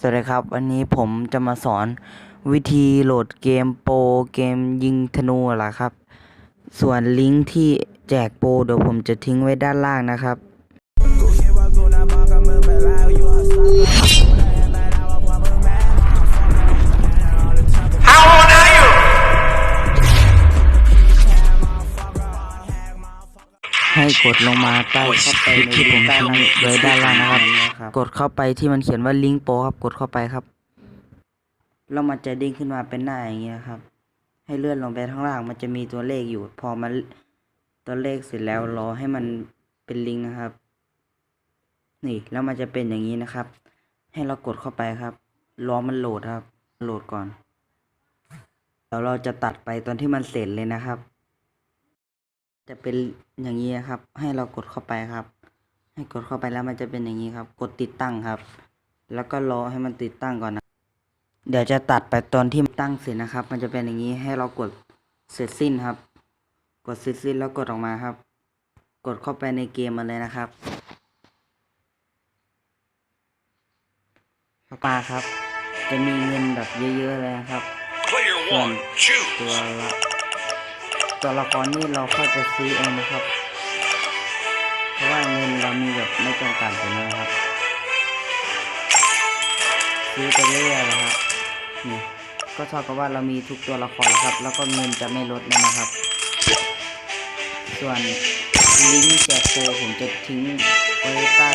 สวัสดีครับ วันนี้ผมจะมาสอนวิธีโหลดเกมโปรเกมยิงธนูล่ะครับ ส่วนลิงก์ที่แจกโปรเดี๋ยวผมจะทิ้งไว้ด้านล่างนะครับ ให้กดลงมาใต้เข้าไปในที่ผมทิ้งไว้ด้านล่างนะครับ กดเข้าไปที่มันเขียนว่าลิงก์โปรครับกดเข้าไปครับแล้วมันจะเด้งขึ้นมาเป็นหน้าอย่างนี้นะครับ ให้เลื่อนลงไปข้างล่างมันจะมีตัวเลขอยู่ พอมันตัวเลขเสร็จแล้วรอให้มันเป็นลิงก์นะครับ นี่แล้วมันจะเป็นอย่างนี้นะครับ ให้เรากดเข้าไปครับรอมันโหลดครับ โหลดก่อนเดี๋ยวเราจะตัดไปตอนที่มันเสร็จเลยนะครับ จะเป็นอย่างนี้ครับ ให้เรากดเข้าไปครับ ให้กดเข้าไปแล้วมันจะเป็นอย่างนี้ครับ กดติดตั้งครับ แล้วก็รอให้มันติดตั้งก่อนนะ เดี๋ยวจะตัดไปตอนที่ตั้งเสร็จนะครับ มันจะเป็นอย่างนี้ให้เรากดเสร็จสิ้นครับ กดเสร็จสิ้นแล้วกดออกมาครับ กดเข้าไปในเกมมันเลยนะครับเข้ามาครับ จะมีเงินแบบเยอะๆเลยนะครับ Player one, choose. ตัวละ ตัวละครนี่เราค่อยไปซื้อเองนะครับ เพราะว่าเงินเรามีแบบไม่จำกัดอยู่แล้วนะครับ ซื้อไปเรื่อยๆนะครับนี่ก็เท่ากับว่าเรามีทุกตัวละครครับ แล้วก็เงินจะไม่ลดแล้วนะครับ ส่วนลิงก์แจกโปรผมจะทิ้งไว้ใต้